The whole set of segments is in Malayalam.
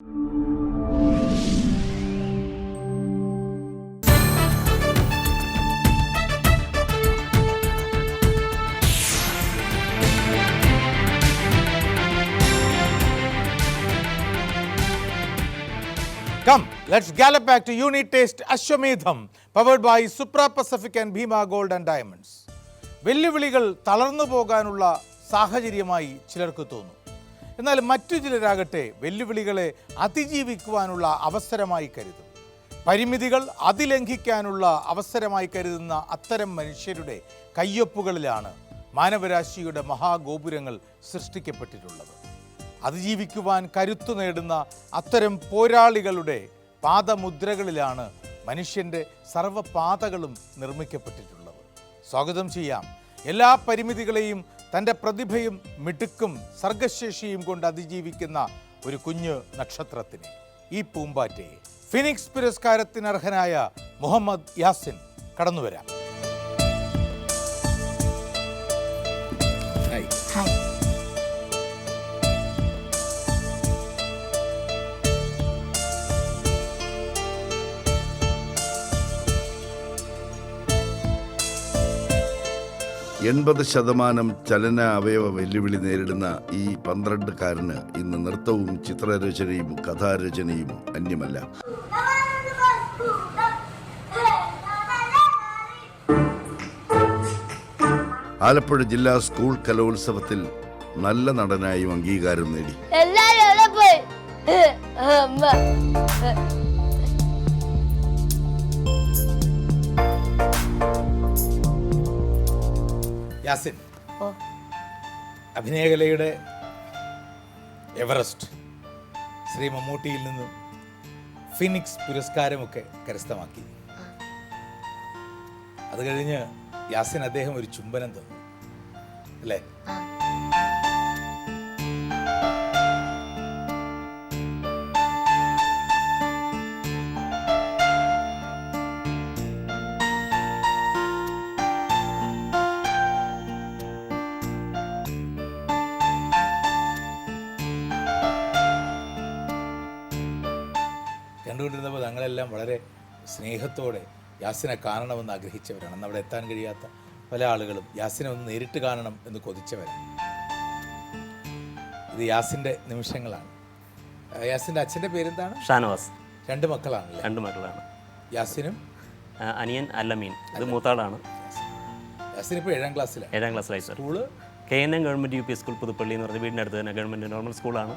Come, let's gallop back to Unit Taste Ashwamedham, powered by Supra Pacific and Bhima Gold and Diamonds. വെല്ലുവിളികൾ തളർന്നു പോകാനുള്ള സാഹചര്യമായി ചിലർക്ക് തോന്നും എന്നാൽ മറ്റു ചിലരാകട്ടെ വെല്ലുവിളികളെ അതിജീവിക്കുവാനുള്ള അവസരമായി കരുതും. പരിമിതികൾ അതിലംഘിക്കാനുള്ള അവസരമായി കരുതുന്ന അത്തരം മനുഷ്യരുടെ കയ്യൊപ്പുകളിലാണ് മാനവരാശിയുടെ മഹാഗോപുരങ്ങൾ സൃഷ്ടിക്കപ്പെട്ടിട്ടുള്ളത്. അതിജീവിക്കുവാൻ കരുത്തു നേടുന്ന അത്തരം പോരാളികളുടെ പാദമുദ്രകളിലാണ് മനുഷ്യന്റെ സർവപാതകളും നിർമ്മിക്കപ്പെട്ടിട്ടുള്ളത്. സ്വാഗതം ചെയ്യാം. എല്ലാ പരിമിതികളെയും തന്റെ പ്രതിഭയും മിടുക്കും സർഗശേഷിയും കൊണ്ട് അതിജീവിക്കുന്ന ഒരു കുഞ്ഞു നക്ഷത്രത്തിന്. ഈ പൂമ്പാറ്റയെ ഫിനിക്സ് പുരസ്കാരത്തിന് അർഹനായ മുഹമ്മദ് യാസിൻ കടന്നു എൺപത് ശതമാനം ചലന അവയവ വെല്ലുവിളി നേരിടുന്ന ഈ പന്ത്രണ്ടുകാരന് ഇന്ന് നൃത്തവും ചിത്രരചനയും കഥാരചനയും അന്യമല്ല. ആലപ്പുഴ ജില്ലാ സ്കൂൾ കലോത്സവത്തിൽ നല്ല നടനായും അംഗീകാരം നേടി. എല്ലാരും യാസിൻ. അഭിനയകലയുടെ എവറസ്റ്റ്. ശ്രീ മമ്മൂട്ടിയിൽ നിന്നും ഫിനിക്സ് പുരസ്കാരമൊക്കെ കരസ്ഥമാക്കി. അത് കഴിഞ്ഞ് യാസിൻ അദ്ദേഹം ഒരു ചുംബനം തന്നു. അല്ലേ? കണ്ടുകൊണ്ടിരുന്നപ്പോൾ ഞങ്ങളെല്ലാം വളരെ സ്നേഹത്തോടെ യാസിനെ കാണണമെന്ന് ആഗ്രഹിച്ചവരാണ്. അന്ന് അവിടെ എത്താൻ കഴിയാത്ത പല ആളുകളും യാസിനെ ഒന്ന് നേരിട്ട് കാണണം എന്ന് കൊതിച്ചവരാണ്. ഇത് യാസിന്റെ നിമിഷങ്ങളാണ്. യാസിന്റെ അച്ഛന്റെ പേരെന്താണ്? ഷാനവാസ്. രണ്ട് മക്കളാണ് രണ്ട് മക്കളാണ്. യാസിനും അനിയൻ അല്ലമീൻ. ഇത് മൂത്താളാണ്. യാസിൻ ഇപ്പോൾ ഏഴാം ക്ലാസ്സിലാണ്. ഏഴാം ക്ലാസ്സിലായി sir school? K N M government U P school Puthuppally എന്ന് പറഞ്ഞ വീടിന്റെ അടുത്ത് തന്നെ ഗവൺമെന്റ് നോർമൽ സ്കൂളാണ്.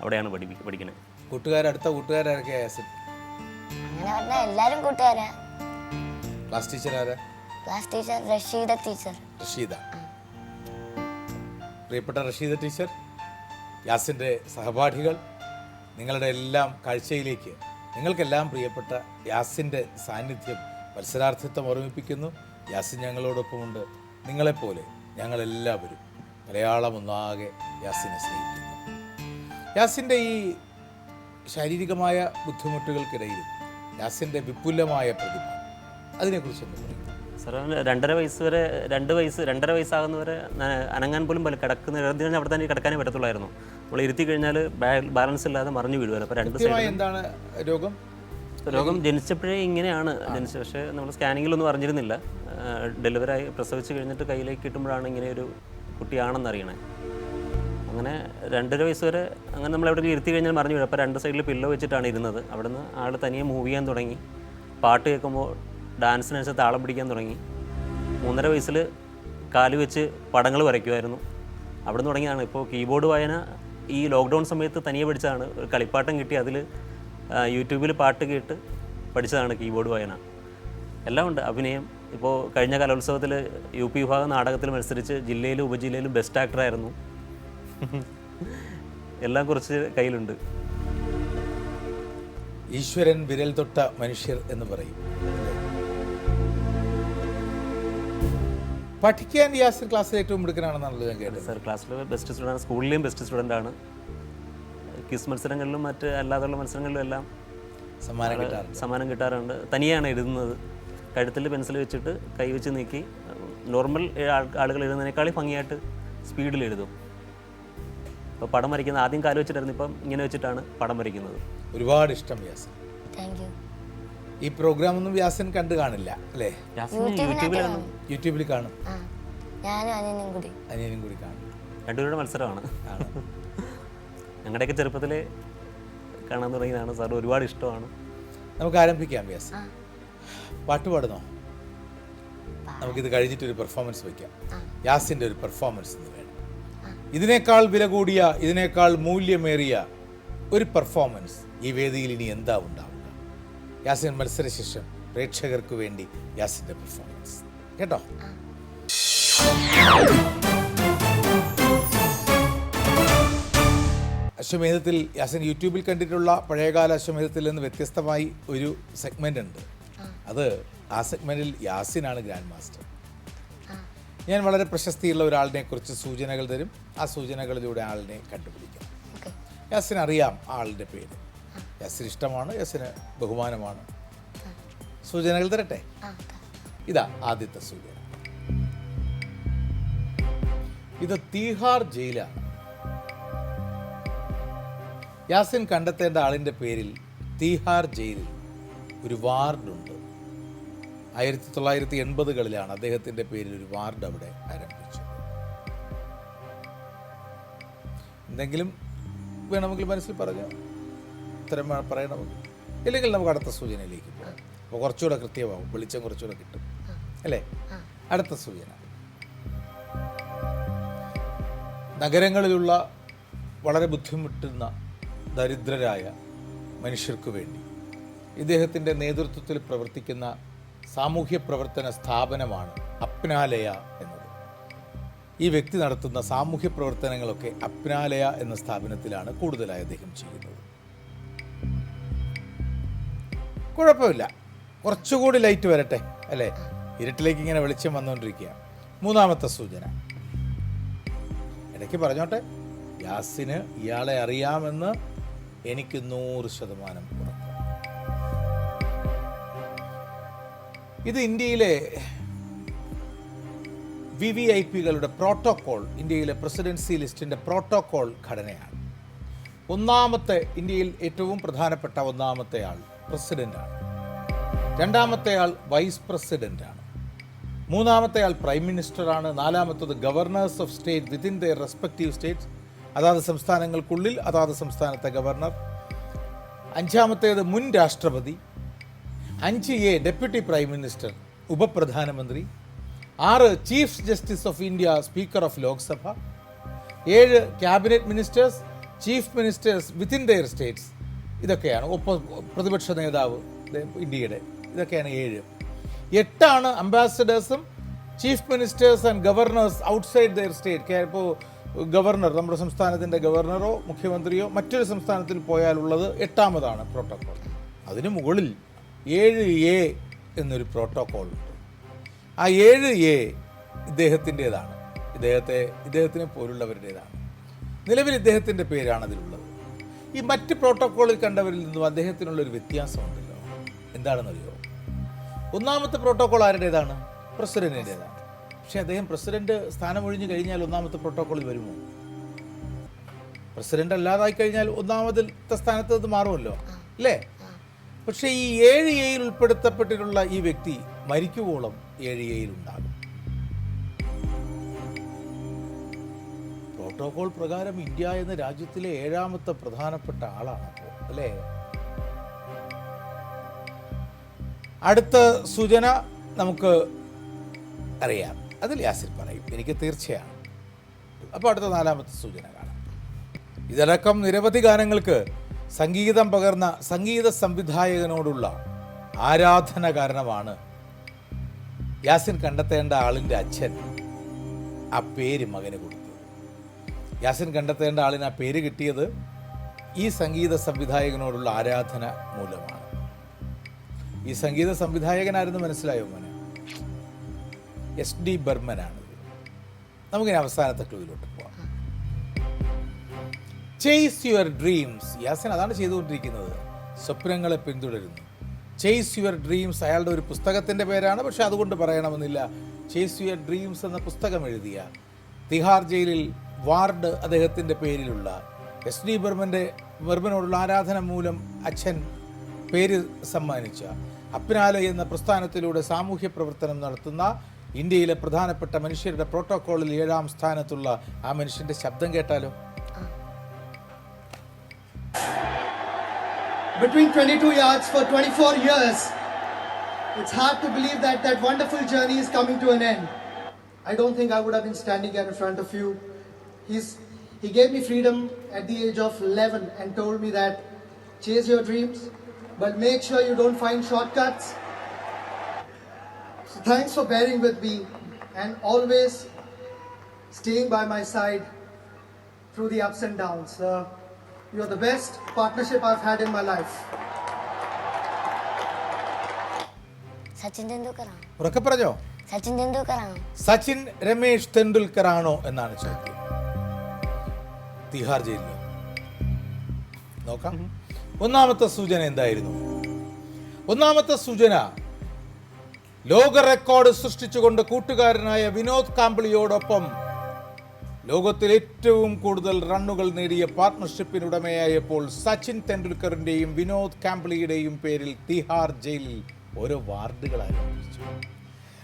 അവിടെയാണ് പഠിപ്പി പഠിക്കുന്നത് കൂട്ടുകാരടുത്ത കൂട്ടുകാരൊക്കെ അങ്ങനെ പറഞ്ഞാൽ എല്ലാരും കൂട്ടുകാരാ. ക്ലാസ് ടീച്ചർ ആരാ? Class teacher Rasheeda teacher Rasheeda. പ്രിയപ്പെട്ട റഷീദ ടീച്ചർ യാസിന്റെ സഹപാഠികൾ നിങ്ങളുടെ എല്ലാം കാഴ്ചയിലേക്ക് നിങ്ങൾക്കെല്ലാം പ്രിയപ്പെട്ട യാസിന്റെ സാന്നിധ്യം മത്സരാർത്ഥിത്വം ഓർമ്മിപ്പിക്കുന്നു. യാസിൻ ഞങ്ങളോടൊപ്പമുണ്ട്. നിങ്ങളെപ്പോലെ ഞങ്ങളെല്ലാവരും മലയാളം ഒന്നാകെ യാസിനെ സ്നേഹിക്കുന്നു. യാസിന്റെ ഈ ശാരീരികമായ ബുദ്ധിമുട്ടുകൾക്കിടയിലും യാസിന്റെ വിപുലമായ പ്രതിഭ അതിനെക്കുറിച്ചൊന്ന് പറയും? സാർ രണ്ടര വയസ്സ് വരെ രണ്ട് വയസ്സ് രണ്ടര വയസ്സാകുന്നവരെ അനങ്ങാൻ പോലും പല കിടക്കുന്ന ഇടത്ത് കഴിഞ്ഞാൽ അവിടെ തന്നെ കിടക്കാനേ പറ്റത്തുള്ളായിരുന്നു. നമ്മൾ ഇരുത്തി കഴിഞ്ഞാൽ ബാലൻസ് ഇല്ലാതെ മറിഞ്ഞു വീഴുമല്ലോ അപ്പോൾ രണ്ട് എന്താണ് രോഗം? രോഗം ജനിച്ചപ്പോഴേ ഇങ്ങനെയാണ് ജനിച്ച പക്ഷേ നമ്മൾ സ്കാനിങ്ങിലൊന്നും അറിഞ്ഞിരുന്നില്ല. ആയി പ്രസവിച്ച് കഴിഞ്ഞിട്ട് കയ്യിലേക്ക് കിട്ടുമ്പോഴാണ് ഇങ്ങനെ ഒരു കുട്ടിയാണെന്ന് അറിയണേ. അങ്ങനെ രണ്ടര വയസ്സ് വരെ അങ്ങനെ നമ്മൾ എവിടെ ഇരുത്തി കഴിഞ്ഞാൽ മറിഞ്ഞു വീഴും. അപ്പോൾ രണ്ട് സൈഡിൽ പില്ലോ വെച്ചിട്ടാണ് ഇരുന്നത്. അവിടുന്ന് ആൾ തനിയെ മൂവ് ചെയ്യാൻ തുടങ്ങി. പാട്ട് കേൾക്കുമ്പോൾ ഡാൻസിനനുസരിച്ച് താളം പിടിക്കാൻ തുടങ്ങി. മൂന്നര വയസ്സിൽ കാൽ വെച്ച് പടങ്ങൾ വരയ്ക്കുമായിരുന്നു. അവിടെ നിന്ന് തുടങ്ങിയതാണ്. ഇപ്പോൾ കീബോർഡ് വായന ഈ ലോക്ക്ഡൗൺ സമയത്ത് തനിയെ പഠിച്ചതാണ്. ഒരു കളിപ്പാട്ടം കിട്ടി അതിൽ യൂട്യൂബിൽ പാട്ട് കേട്ട് പഠിച്ചതാണ് കീബോർഡ് വായന. എല്ലാം ഉണ്ട്. അഭിനയം. ഇപ്പോൾ കഴിഞ്ഞ കലോത്സവത്തിൽ യു പി വിഭാഗം നാടകത്തിൽ മത്സരിച്ച് ജില്ലയിലും ഉപജില്ലയിലും ബെസ്റ്റ് ആക്ടറായിരുന്നു എല്ലാം കുറച്ച് കയ്യിലുണ്ട്. ഈശ്വരൻ വിരൽ തൊട്ട മനുഷ്യർ എന്ന് പറയും. പഠിക്കാൻ യാസിൻ ക്ലാസ്സിൽ ഏറ്റവും മിടുക്കനാണെന്നാണല്ലോ ഞാൻ കേട്ടത്. സർ ക്ലാസ്സിലെ ബെസ്റ്റ് സ്റ്റുഡന്റ് സ്കൂളിലെയും ബെസ്റ്റ് സ്റ്റുഡന്റ് ആണ്. ക്വിസ് മത്സരങ്ങളിലും മറ്റ് അല്ലാതെയുള്ള മത്സരങ്ങളിലും എല്ലാം സമ്മാനം കിട്ടാറുണ്ട്. സമ്മാനം കിട്ടാറുണ്ട്. തനിയാണ് എഴുതുന്നത്. കഴുത്തിൽ പെൻസിൽ വെച്ചിട്ട് കൈ വെച്ച് നീക്കി. നോർമൽ ആളുകൾ എഴുതുന്നതിനേക്കാളും ഭംഗിയായിട്ട് സ്പീഡിൽ എഴുതും. ഇപ്പോൾ പടം വരയ്ക്കുന്ന ആദ്യം കാൽ വെച്ചിട്ടായിരുന്നു ഇപ്പം ഇങ്ങനെ വെച്ചിട്ടാണ് പടം വരയ്ക്കുന്നത്. ഒരുപാട് ഇഷ്ടം വ്യാസൻ. താങ്ക് യു ഈ പ്രോഗ്രാമൊന്നും വ്യാസൻ കണ്ടു കാണില്ല അല്ലേ? യൂട്യൂബിൽ കാണും. ഞാനും അനിയനും കൂടി. അനിയനും കൂടി കാണും. രണ്ടുപേരുടെ മത്സരമാണ്. ഞങ്ങളുടെയൊക്കെ ചെറുപ്പത്തിൽ കാണാൻ തുടങ്ങിയതാണ്. സാർ ഒരുപാട് ഇഷ്ടമാണ്. നമുക്ക് ആരംഭിക്കാം വ്യാസൻ. പാട്ട് പാടുന്നോ? നമുക്കിത് കഴിഞ്ഞിട്ടൊരു പെർഫോമൻസ് വയ്ക്കാം. യാസിന്റെ ഒരു പെർഫോമൻസ് ഇന്ന് വേണം ഇതിനേക്കാൾ വില കൂടിയ ഇതിനേക്കാൾ മൂല്യമേറിയ ഒരു പെർഫോമൻസ് ഈ വേദിയിൽ ഇനി എന്താ ഉണ്ടാവുക? യാസിൻ മത്സരശേഷം പ്രേക്ഷകർക്ക് വേണ്ടി യാസിന്റെ പെർഫോമൻസ് കേട്ടോ? അശ്വമേധത്തിൽ യാസിൻ യൂട്യൂബിൽ കണ്ടിട്ടുള്ള പഴയകാല അശ്വമേധത്തിൽ നിന്ന് വ്യത്യസ്തമായി ഒരു സെഗ്മെന്റ് ഉണ്ട്. അത് ആ സെഗ്മെന്റിൽ യാസിനാണ് ഗ്രാൻഡ് മാസ്റ്റർ. ഞാൻ വളരെ പ്രശസ്തിയുള്ള ഒരാളിനെ കുറിച്ച് സൂചനകൾ തരും. ആ സൂചനകളിലൂടെ ആളിനെ കണ്ടുപിടിക്കണം ഓക്കെ. യാസിന് അറിയാം ആളിന്റെ പേര്. യാസിന് ഇഷ്ടമാണ് യാസിന് ബഹുമാനമാണ്. സൂചനകൾ തരട്ടെ? ഇതാ ആദ്യത്തെ സൂചന. ഇത് തീഹാർ ജയിലാണ് യാസിൻ കണ്ടെത്തേണ്ട ആളിന്റെ പേരിൽ തീഹാർ ജയിലിൽ ഒരു വാർഡുണ്ട്. ആയിരത്തി തൊള്ളായിരത്തി എൺപതുകളിലാണ് അദ്ദേഹത്തിന്റെ പേരിൽ ഒരു വാർഡ് അവിടെ ആരംഭിച്ചത്. എന്തെങ്കിലും വേണമെങ്കിൽ മനസ്സിൽ പറഞ്ഞു ഉത്തരം പറയണമെങ്കിൽ. ഇല്ലെങ്കിൽ നമുക്ക് അടുത്ത സൂചനയിലേക്ക് പോകാം. അപ്പോൾ കുറച്ചുകൂടെ കൃത്യമാവും. വെളിച്ചം കുറച്ചുകൂടെ കിട്ടും. അല്ലേ? അടുത്ത സൂചന. നഗരങ്ങളിലുള്ള വളരെ ബുദ്ധിമുട്ടുന്ന ദരിദ്രരായ മനുഷ്യർക്ക് വേണ്ടി ഇദ്ദേഹത്തിന്റെ നേതൃത്വത്തിൽ പ്രവർത്തിക്കുന്ന സാമൂഹ്യ പ്രവർത്തന സ്ഥാപനമാണ് അപ്നാലയ എന്നത്. ഈ വ്യക്തി നടത്തുന്ന സാമൂഹ്യ പ്രവർത്തനങ്ങളൊക്കെ അപ്നാലയ എന്ന സ്ഥാപനത്തിലാണ് കൂടുതലായി അദ്ദേഹം ചെയ്യുന്നത്. കുഴപ്പമില്ല. കുറച്ചുകൂടി ലൈറ്റ് വരട്ടെ അല്ലേ? ഇരുട്ടിലേക്ക് ഇങ്ങനെ വെളിച്ചം വന്നുകൊണ്ടിരിക്കുക. മൂന്നാമത്തെ സൂചന. ഇടയ്ക്ക് പറഞ്ഞോട്ടെ യാസിന് ഇയാളെ അറിയാമെന്ന് എനിക്ക് നൂറ് ശതമാനം ഉറപ്പ്. ഇത് ഇന്ത്യയിലെ വി വി ഐ പികളുടെ പ്രോട്ടോകോൾ ഇന്ത്യയിലെ പ്രസിഡൻസി ലിസ്റ്റിന്റെ പ്രോട്ടോകോൾ ഘടനയാണ്. ഒന്നാമത്തെ ഇന്ത്യയിൽ ഏറ്റവും പ്രധാനപ്പെട്ട ഒന്നാമത്തെ ആൾ പ്രസിഡന്റാണ് രണ്ടാമത്തെ ആൾ വൈസ് പ്രസിഡന്റാണ് മൂന്നാമത്തെ ആൾ പ്രൈം മിനിസ്റ്ററാണ്. നാലാമത്തത് governors of state within the respective states അതാത് സംസ്ഥാനങ്ങൾക്കുള്ളിൽ അതാത് സംസ്ഥാനത്തെ ഗവർണർ. അഞ്ചാമത്തേത് മുൻ രാഷ്ട്രപതി. അഞ്ച് എ ഡെപ്യൂട്ടി പ്രൈം മിനിസ്റ്റർ ഉപപ്രധാനമന്ത്രി. ആറ് chief justice of India speaker of Lok Sabha ഏഴ് cabinet ministers chief ministers within their states. ഇതൊക്കെയാണ് ഒപ്പ പ്രതിപക്ഷ നേതാവ് ഇന്ത്യയുടെ. ഇതൊക്കെയാണ് ഏഴ്. എട്ടാണ് അംബാസഡേഴ്സും chief ministers and governors outside their state. ഇപ്പോൾ ഗവർണർ നമ്മുടെ സംസ്ഥാനത്തിന്റെ ഗവർണറോ മുഖ്യമന്ത്രിയോ മറ്റൊരു സംസ്ഥാനത്തിൽ പോയാലുള്ളത് എട്ടാമതാണ് പ്രോട്ടോക്കോൾ അതിനു മുകളിൽ ഏഴ് എ എന്നൊരു പ്രോട്ടോക്കോൾ ആ ഏഴ് എ ഇദ്ദേഹത്തിന്റെതാണ്. ഇദ്ദേഹത്തെ ഇദ്ദേഹത്തിനെ പോലുള്ളവരുടേതാണ്. നിലവിൽ ഇദ്ദേഹത്തിന്റെ പേരാണ് അതിലുള്ളത്. ഈ മറ്റ് പ്രോട്ടോക്കോളിൽ കണ്ടവരിൽ നിന്നും അദ്ദേഹത്തിനുള്ളൊരു വ്യത്യാസമുണ്ടല്ലോ. എന്താണെന്നറിയോ? ഒന്നാമത്തെ പ്രോട്ടോകോൾ ആരുടേതാണ്? പ്രസിഡന്റിന്റെതാണ് പക്ഷേ അദ്ദേഹം പ്രസിഡന്റ് സ്ഥാനം ഒഴിഞ്ഞു കഴിഞ്ഞാൽ ഒന്നാമത്തെ പ്രോട്ടോക്കോളിൽ വരുമോ? പ്രസിഡന്റ് അല്ലാതായി കഴിഞ്ഞാൽ ഒന്നാമത്തെ സ്ഥാനത്ത് അത് മാറുമല്ലോ അല്ലേ? പക്ഷേ ഈ ഏഴ് എയിൽ ഉൾപ്പെടുത്തപ്പെട്ടിട്ടുള്ള ഈ വ്യക്തി മരിക്കുവോളം ഏഴിയയിലുണ്ടാകും. പ്രോട്ടോകോൾ പ്രകാരം ഇന്ത്യ എന്ന രാജ്യത്തിലെ ഏഴാമത്തെ പ്രധാനപ്പെട്ട ആളാണ് അപ്പോൾ അല്ലേ? അടുത്ത സൂചന നമുക്ക് അറിയാം. അതിൽ യാസിർ പറയും. എനിക്ക് തീർച്ചയാണ്. അപ്പോൾ അടുത്ത നാലാമത്തെ സൂചന കാണാം. ഇതടക്കം നിരവധി ഗാനങ്ങൾക്ക് സംഗീതം പകർന്ന സംഗീത സംവിധായകനോടുള്ള ആരാധന കാരണമാണ് യാസിൻ കണ്ടെത്തേണ്ട ആളിന്റെ അച്ഛൻ ആ പേര് മകന് കൊടുത്തു. യാസിൻ കണ്ടെത്തേണ്ട ആളിന് ആ പേര് കിട്ടിയത് ഈ സംഗീത സംവിധായകനോടുള്ള ആരാധന മൂലമാണ്. ഈ സംഗീത സംവിധായകനായിരുന്നു മനസ്സിലായോ മോനെ? എസ് ഡി ബർമനാണ് നമുക്കിനി അവസാനത്തെ ക്ലൂയിലോട്ട് പോവാം. ചേസ് യുവർ ഡ്രീംസ് യാസിൻ അതാണ് ചെയ്തുകൊണ്ടിരിക്കുന്നത്. സ്വപ്നങ്ങളെ പിന്തുടരുന്നു. ചേസ് യുവർ ഡ്രീംസ് അയാളുടെ ഒരു പുസ്തകത്തിന്റെ പേരാണ് പക്ഷെ അതുകൊണ്ട് പറയണമെന്നില്ല. ചേസ് യുവർ ഡ്രീംസ് എന്ന പുസ്തകം എഴുതിയ തിഹാർ ജയിലിൽ വാർഡ് അദ്ദേഹത്തിന്റെ പേരിലുള്ള എസ് ഡി ബർമന്റെ ബർമനോടുള്ള ആരാധന മൂലം അച്ഛൻ പേര് സമ്മാനിച്ച അപ്നാല എന്ന പ്രസ്ഥാനത്തിലൂടെ സാമൂഹ്യ പ്രവർത്തനം നടത്തുന്ന ഇന്ത്യയിലെ പ്രധാനപ്പെട്ട മനുഷ്യരുടെ പ്രോട്ടോക്കോളിൽ ഏഴാം സ്ഥാനത്തുള്ള ആ മനുഷ്യന്റെ ശബ്ദം കേട്ടാലോ? Between 22 yards for 24 years. It's hard to believe that that wonderful journey is coming to an end. I don't think I would have been standing here in front of you. He's, he gave me freedom at the age of 11 and told me that chase your dreams, but make sure you don't find shortcuts. So thanks for bearing with me and always staying by my side through the ups and downs. Uh, you're the best partnership I've had in my life. Sachin തെണ്ടുൽക്കറാണ് ഉറക്കെ പറഞ്ഞോ? സച്ചിൻ തെണ്ടുൽക്കറാണ് സച്ചിൻ രമേശ് തെണ്ടുൽക്കറാണോ എന്നാണ് ചോദ്യം. തിഹാർ ജയിലിൽ നോക്കാം. ഒന്നാമത്തെ സൂചന എന്തായിരുന്നു? ഒന്നാമത്തെ സൂചന ലോക റെക്കോർഡ് സൃഷ്ടിച്ചുകൊണ്ട് കൂട്ടുകാരനായ വിനോദ് കാമ്പിളിയോടൊപ്പം ലോകത്തിൽ ഏറ്റവും കൂടുതൽ റണ്ണുകൾ നേടിയ പാർട്ട്ണർഷിപ്പിനുടമയായപ്പോൾ സച്ചിൻ തെണ്ടുൽക്കറിന്റെയും വിനോദ് കാംബ്ലിയുടെയും പേരിൽ തിഹാർ ജയിലിൽ ഓരോ വാർഡുകൾ ആരംഭിച്ചു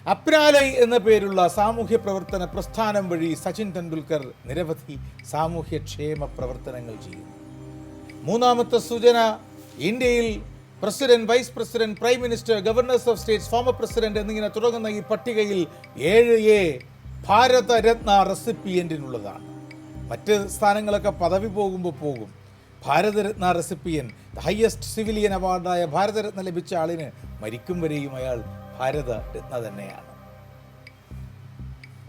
അപ്രാലയ് എന്ന പേരുള്ള സാമൂഹ്യ പ്രവർത്തന പ്രസ്ഥാനം വഴി സച്ചിൻ തെണ്ടുൽക്കർ നിരവധി സാമൂഹ്യക്ഷേമ പ്രവർത്തനങ്ങൾ ചെയ്യുന്നു. മൂന്നാമത്തെ സൂചന ഇന്ത്യയിൽ president vice president prime minister governors of states former president എന്നിങ്ങനെ തുടങ്ങുന്ന ഈ പട്ടികയിൽ ഏഴ് എ ഭാരതരത്ന റെസിപ്പിയന്റിനുള്ളതാണ് മറ്റ് സ്ഥാനങ്ങളൊക്കെ പദവി പോകുമ്പോൾ പോകും. ഭാരതരത്ന റെസിപ്പിയൻ ഹയസ്റ്റ് സിവിലിയൻ അവാർഡായ ഭാരതരത്ന ലഭിച്ച ആളിന് മരിക്കും വരെയും അയാൾ ഭാരതരത്ന തന്നെയാണ്.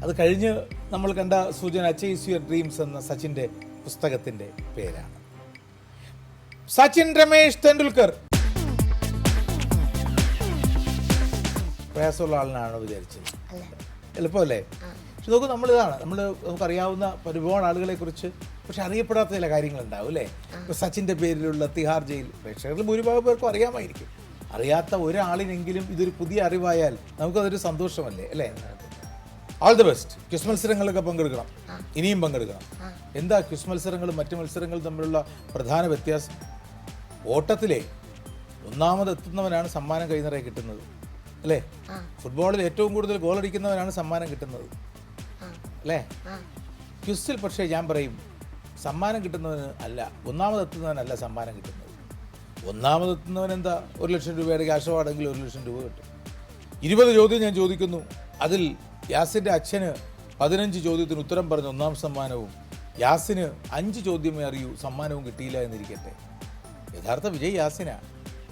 അത് കഴിഞ്ഞ് നമ്മൾ കണ്ട സൂചന ചേസ് യുവർ ഡ്രീംസ് എന്ന സച്ചിന്റെ പുസ്തകത്തിന്റെ പേരാണ്. സച്ചിൻ രമേശ് തെണ്ടുൽക്കർ. പ്രയാസമുള്ള ആളിനാണോ വിചാരിച്ചത്? എളുപ്പമല്ലേ? പക്ഷെ നോക്കൂ നമ്മൾ ഇതാണ് നമ്മൾ നമുക്കറിയാവുന്ന ഒരുപാട് ആളുകളെ കുറിച്ച് പക്ഷെ അറിയപ്പെടാത്ത ചില കാര്യങ്ങൾ ഉണ്ടാവും അല്ലേ ഇപ്പോൾ സച്ചിന്റെ പേരിലുള്ള തിഹാർ ജയിൽ പ്രേക്ഷകരിൽ ഭൂരിഭാഗം പേർക്കും അറിയാമായിരിക്കും. അറിയാത്ത ഒരാളിനെങ്കിലും ഇതൊരു പുതിയ അറിവായാൽ നമുക്കതൊരു സന്തോഷമല്ലേ അല്ലേ? ഓൾ ദി ബെസ്റ്റ് ക്വിസ് മത്സരങ്ങളിലൊക്കെ പങ്കെടുക്കണം. ഇനിയും പങ്കെടുക്കണം. എന്താ ക്വിസ് മത്സരങ്ങളും മറ്റു മത്സരങ്ങളും തമ്മിലുള്ള പ്രധാന വ്യത്യാസം? ഓട്ടത്തിലെ ഒന്നാമതെത്തുന്നവനാണ് സമ്മാനം കൈനിറയെ കിട്ടുന്നത് അല്ലേ? ഫുട്ബോളിൽ ഏറ്റവും കൂടുതൽ ഗോൾ അടിക്കുന്നവനാണ് സമ്മാനം കിട്ടുന്നത്. അല്ലേ? ക്വിസിൽ പക്ഷേ ഞാൻ പറയും സമ്മാനം കിട്ടുന്നവന് അല്ല ഒന്നാമതെത്തുന്നവനല്ല സമ്മാനം കിട്ടുന്നത്. ഒന്നാമതെത്തുന്നവൻ എന്താ? ഒരു ലക്ഷം രൂപയുടെ ക്യാഷ് അവാർഡെങ്കിൽ ഒരു ലക്ഷം രൂപ കിട്ടും. ഇരുപത് ചോദ്യം ഞാൻ ചോദിക്കുന്നു. അതിൽ യാസിന്റെ അച്ഛന് പതിനഞ്ച് ചോദ്യത്തിന് ഉത്തരം പറഞ്ഞ ഒന്നാം സമ്മാനവും യാസിന് അഞ്ച് ചോദ്യമേ അറിയൂ സമ്മാനവും കിട്ടിയില്ല എന്നിരിക്കട്ടെ. യഥാർത്ഥ വിജയ് യാസിനാ.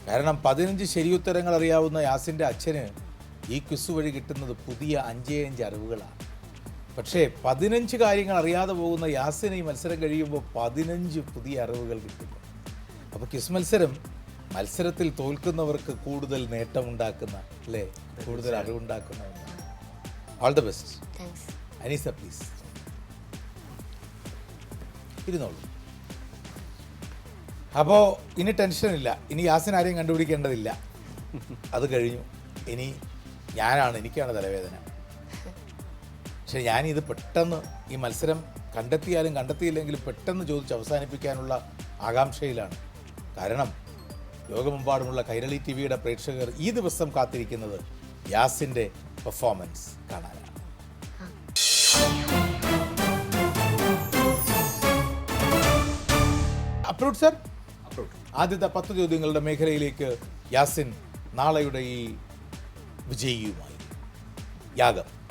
കാരണം പതിനഞ്ച് ശരിയുത്തരങ്ങൾ അറിയാവുന്ന യാസിന്റെ അച്ഛന് ഈ ക്വിസ് വഴി കിട്ടുന്നത് പുതിയ അഞ്ചേ അഞ്ച് അറിവുകളാണ്. പക്ഷേ പതിനഞ്ച് കാര്യങ്ങൾ അറിയാതെ പോകുന്ന യാസിന് ഈ മത്സരം കഴിയുമ്പോൾ പതിനഞ്ച് പുതിയ അറിവുകൾ കിട്ടുന്നു അപ്പോൾ ക്വിസ് മത്സരം മത്സരത്തിൽ തോൽക്കുന്നവർക്ക് കൂടുതൽ നേട്ടമുണ്ടാക്കുന്ന അല്ലേ? കൂടുതൽ അറിവുണ്ടാക്കുന്ന ഒന്നാണ്. All the best Aneesa please ഇരുന്നോളൂ. അപ്പോൾ ഇനി ടെൻഷനില്ല ഇനി യാസിൻ ആരെയും കണ്ടുപിടിക്കേണ്ടതില്ല. അത് കഴിഞ്ഞു. ഇനി ഞാനാണ് എനിക്കാണ് തലവേദന. പക്ഷെ ഞാനിത് പെട്ടെന്ന് ഈ മത്സരം കണ്ടെത്തിയാലും കണ്ടെത്തിയില്ലെങ്കിലും പെട്ടെന്ന് ചോദിച്ച് അവസാനിപ്പിക്കാനുള്ള ആകാംക്ഷയിലാണ്. കാരണം ലോകമെമ്പാടുമുള്ള കൈരളി ടി വിയുടെ പ്രേക്ഷകർ ഈ ദിവസം കാത്തിരിക്കുന്നത് യാസിന്റെ പെർഫോമൻസ് കാണാനാണ്. അപ്രൂവ് സർ ആദ്യത്തെ പത്ത് ചോദ്യങ്ങളുടെ മേഖലയിലേക്ക് യാസിൻ നാളെയുടെ ഈ വിജയിയുമായി. യാഗം.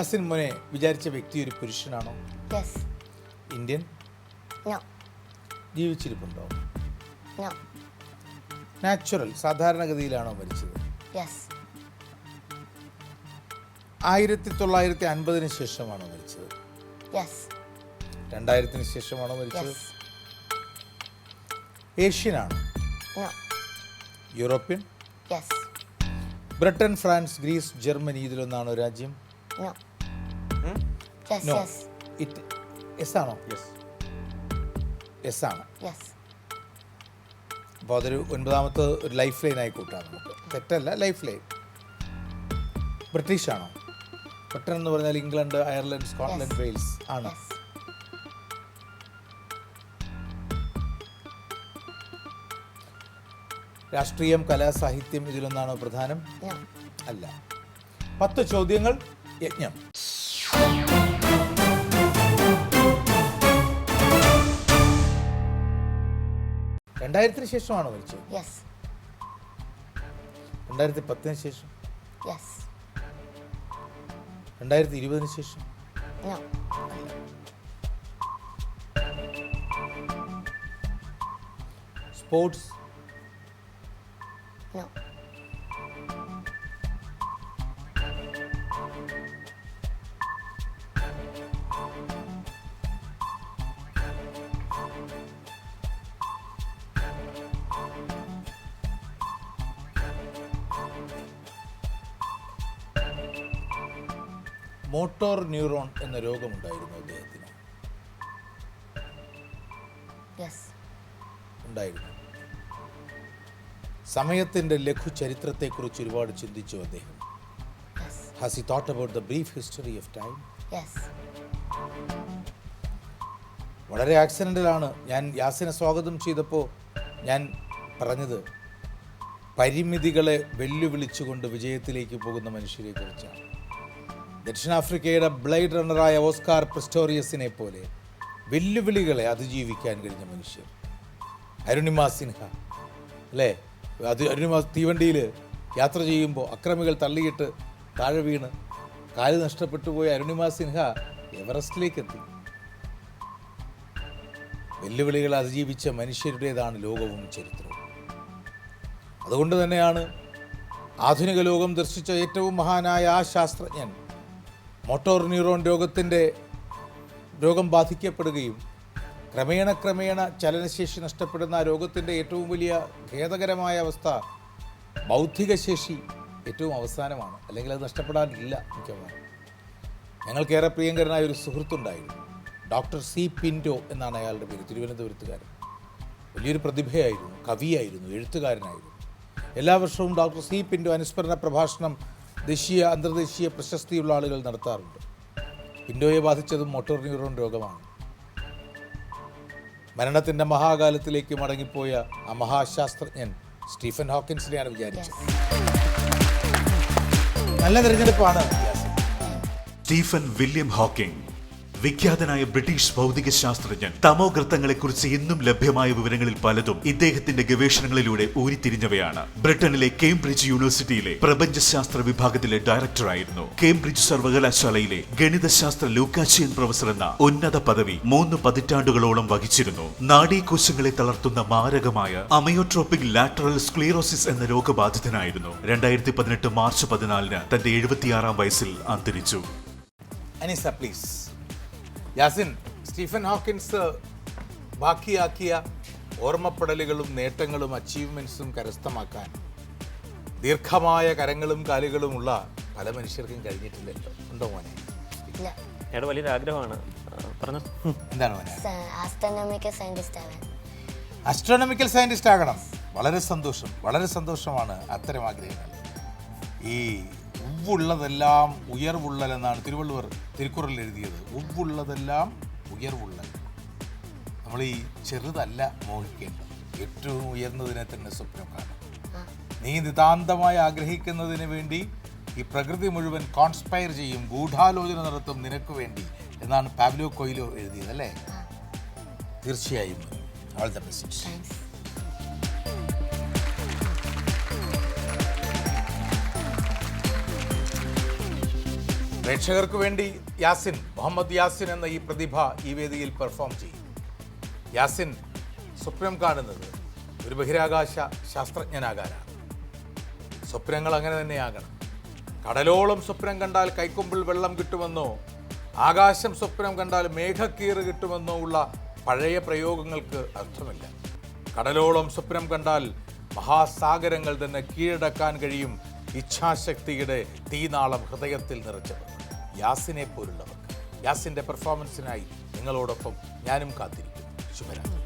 യാസിൻ മോനെ വിചാരിച്ച വ്യക്തി ഒരു പുരുഷനാണോ? Yes Indian? നോ ജീവിച്ചിരിപ്പുണ്ടോ? നോ നാച്ചുറൽ സാധാരണഗതിയിലാണോ മരിച്ചത്? യെസ് ആയിരത്തി തൊള്ളായിരത്തി അൻപതിന് ശേഷമാണോ മരിച്ചത്? യെസ് രണ്ടായിരത്തിന് ശേഷമാണോ മരിച്ചത്? Yes ഏഷ്യനാണോ? No European? Yes Britain France Greece Germany ഇതിലൊന്നാണോ രാജ്യം? No yes no, yes it is ആണോ? യെസ് ആണ്? യെസ് അപ്പോൾ അതൊരു ഒൻപതാമത്തെ ഒരു ലൈഫ് ലൈൻ ആയിക്കോട്ടാണ് നമുക്ക്. തെറ്റല്ല ലൈഫ് ലൈൻ ബ്രിട്ടീഷ് ആണോ ബ്രിട്ടൻ എന്ന് പറഞ്ഞാൽ ഇംഗ്ലണ്ട് അയർലൻഡ് സ്കോട്ട്ലൻഡ് വെയിൽസ് ആണ്. Yes. രാഷ്ട്രീയം കലാ സാഹിത്യം ഇതിലൊന്നാണോ പ്രധാനം. അല്ല. പത്ത് ചോദ്യങ്ങൾ യജ്ഞം. രണ്ടായിരത്തിന് ശേഷമാണോ മരിച്ചത്. രണ്ടായിരത്തി പത്തിന് ശേഷം. രണ്ടായിരത്തി ഇരുപതിന് ശേഷം No. Sports No. Motor neuron എന്ന രോഗമുണ്ടായിരുന്നു അദ്ദേഹത്തിന്. ഉണ്ടായിരുന്നു സമയത്തിന്റെ ലഘു ചരിത്രത്തെക്കുറിച്ച് ഒരുപാട് ചിന്തിച്ചു അദ്ദേഹം. Has he thought about the brief history of time. വളരെ ആക്സിഡന്റലാണ് ഞാൻ യാസിനെ സ്വാഗതം ചെയ്തപ്പോൾ ഞാൻ പറഞ്ഞത് പരിമിതികളെ വെല്ലുവിളിച്ചുകൊണ്ട് വിജയത്തിലേക്ക് പോകുന്ന മനുഷ്യരെ കുറിച്ചാണ് ദക്ഷിണാഫ്രിക്കയുടെ ബ്ലൈഡ് റണ്ണറായ ഓസ്കാർ പ്രിസ്റ്റോറിയസിനെ പോലെ വെല്ലുവിളികളെ അതിജീവിക്കാൻ കഴിഞ്ഞ മനുഷ്യർ. അരുണിമ സിൻഹ അല്ലേ? അത് അരുണിമ തീവണ്ടിയിൽ യാത്ര ചെയ്യുമ്പോൾ അക്രമികൾ തള്ളിയിട്ട് താഴെ വീണ് കാൽ നഷ്ടപ്പെട്ടു പോയ അരുണിമ സിൻഹ എവറസ്റ്റിലേക്ക് എത്തി വെല്ലുവിളികൾ അതിജീവിച്ച മനുഷ്യരുടേതാണ് ലോകവും ചരിത്രവും. അതുകൊണ്ട് തന്നെയാണ് ആധുനിക ലോകം ദർശിച്ച ഏറ്റവും മഹാനായ ആ ശാസ്ത്രജ്ഞൻ മോട്ടോർ ന്യൂറോൺ രോഗത്തിന്റെ രോഗം ബാധിക്കപ്പെടുകയും ക്രമേണ ക്രമേണ ചലനശേഷി നഷ്ടപ്പെടുന്ന രോഗത്തിന്റെ ഏറ്റവും വലിയ ഖേദകരമായ അവസ്ഥ ബൗദ്ധിക ശേഷി ഏറ്റവും അവസാനമാണ്. അല്ലെങ്കിൽ അത് നഷ്ടപ്പെടാനില്ല മിക്കവാറും. ഞങ്ങൾക്കേറെ പ്രിയങ്കരനായ ഒരു സുഹൃത്തുണ്ടായിരുന്നു. ഡോക്ടർ സി പിന്റോ എന്നാണ് അയാളുടെ പേര് തിരുവനന്തപുരത്തുകാരൻ. വലിയൊരു പ്രതിഭയായിരുന്നു കവിയായിരുന്നു എഴുത്തുകാരനായിരുന്നു. എല്ലാ വർഷവും ഡോക്ടർ സി പിന്റോ അനുസ്മരണ പ്രഭാഷണം ദേശീയ അന്തർദേശീയ പ്രശസ്തിയുള്ള ആളുകൾ നടത്താറുണ്ട്. പിൻഡോയെ ബാധിച്ചതും മോട്ടോർ ന്യൂറോൺ രോഗമാണ്. മരണത്തിന്റെ മഹാകാലത്തിലേക്ക് മടങ്ങിപ്പോയ ആ മഹാശാസ്ത്രജ്ഞൻ സ്റ്റീഫൻ ഹോക്കിൻസിനെയാണ് വിചാരിച്ചത്. നല്ല തിരഞ്ഞെടുപ്പാണ്. സ്റ്റീഫൻ വില്യം ഹോക്കിംഗ് വിഖ്യാതനായ ബ്രിട്ടീഷ് ഭൗതിക ശാസ്ത്രജ്ഞൻ തമോഗർത്തങ്ങളെക്കുറിച്ച് ഇന്നും ലഭ്യമായ വിവരങ്ങളിൽ പലതും ഇദ്ദേഹത്തിന്റെ ഗവേഷണങ്ങളിലൂടെ ഊരിത്തിരിഞ്ഞവയാണ്. ബ്രിട്ടനിലെ കേംബ്രിഡ്ജ് യൂണിവേഴ്സിറ്റിയിലെ പ്രപഞ്ചശാസ്ത്ര വിഭാഗത്തിലെ ഡയറക്ടറായിരുന്നു. കേംബ്രിഡ്ജ് സർവകലാശാലയിലെ ഗണിതശാസ്ത്ര ലൂക്കാച്ചിയൻ പ്രൊഫസർ എന്ന ഉന്നത പദവി മൂന്ന് പതിറ്റാണ്ടുകളോളം വഹിച്ചിരുന്നു. നാഡീകോശങ്ങളെ തളർത്തുന്ന മാരകമായ അമയോട്രോപിക് ലാറ്ററൽ സ്ക്ലീറോസിസ് എന്ന രോഗബാധിതനായിരുന്നു. രണ്ടായിരത്തി പതിനെട്ട് മാർച്ച് പതിനാലിന് തന്റെ എഴുപത്തിയാറാം വയസ്സിൽ അന്തരിച്ചു. Aneesa please Yasin Stephen Hawkins ബാക്കിയാക്കിയ ഓർമ്മപ്പെടലുകളും നേട്ടങ്ങളും അച്ചീവ്മെന്റ്സും കരസ്ഥമാക്കാൻ ദീർഘമായ കരങ്ങളും കാലുകളുമുള്ള പല മനുഷ്യർക്കും കഴിഞ്ഞിട്ടില്ലല്ലോ ഉണ്ടോ മോനെ? ഇല്ല. വലിയൊരു ആഗ്രഹമാണ്. പറഞ്ഞു. എന്താണ് മോനെ? ആസ്ട്രോണമിക്കൽ സയന്റിസ്റ്റ് ആവാൻ. സയന്റിസ്റ്റ് ആകണം. വളരെ സന്തോഷം. വളരെ സന്തോഷമാണ് അത്തരം ആഗ്രഹങ്ങൾ. ഈ ഉവ്വുള്ളതെല്ലാം ഉയർവുള്ളൽ എന്നാണ് തിരുവള്ളുവർ തിരുക്കുറളിൽ എഴുതിയത്. ഉവ്വുള്ളതെല്ലാം ഉയർവുള്ളൽ. നമ്മൾ ഈ ചെറുതല്ല മോഹിക്കേണ്ടത്. ഏറ്റവും ഉയർന്നതിനെ തന്നെ സ്വപ്നം കാണും. നീ നിതാന്തമായി ആഗ്രഹിക്കുന്നതിന് വേണ്ടി ഈ പ്രകൃതി മുഴുവൻ കോൺസ്പയർ ചെയ്യും ഗൂഢാലോചന നടത്തും നിനക്ക് വേണ്ടി എന്നാണ് പാബ്ലോ കൊയിലോ എഴുതിയത് അല്ലേ? തീർച്ചയായും. ഓൾ ദ ബെസ്റ്റ് പ്രേക്ഷകർക്ക് വേണ്ടി യാസിൻ മുഹമ്മദ് യാസിൻ എന്ന ഈ പ്രതിഭ ഈ വേദിയിൽ പെർഫോം ചെയ്യും. യാസിൻ സ്വപ്നം കാണുന്നത് ഒരു ബഹിരാകാശ ശാസ്ത്രജ്ഞനാകാനാണ്. സ്വപ്നങ്ങൾ അങ്ങനെ തന്നെയാകണം. കടലോളം സ്വപ്നം കണ്ടാൽ കൈക്കൊമ്പിൽ വെള്ളം കിട്ടുമെന്നോ ആകാശം സ്വപ്നം കണ്ടാൽ മേഘക്കീറ് കിട്ടുമെന്നോ ഉള്ള പഴയ പ്രയോഗങ്ങൾക്ക് അർത്ഥമില്ല. കടലോളം സ്വപ്നം കണ്ടാൽ മഹാസാഗരങ്ങൾ തന്നെ കീഴടക്കാൻ കഴിയും ഇച്ഛാശക്തിയുടെ തീനാളം ഹൃദയത്തിൽ നിറച്ചവർ. യാസിനെ പോലുള്ളവർക്ക് യാസിന്റെ പെർഫോമൻസിനായി നിങ്ങളോടൊപ്പം ഞാനും കാത്തിരിക്കും. ശുഭരാത്രി.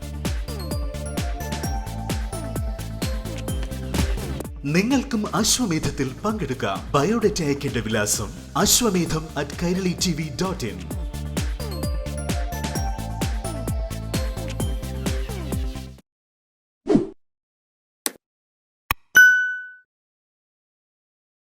നിങ്ങൾക്കും അശ്വമേധത്തിൽ പങ്കെടുക്കാം. ബയോഡേറ്റ അയക്കേണ്ട വിലാസം. Ashwamedham at Kairali T V dot in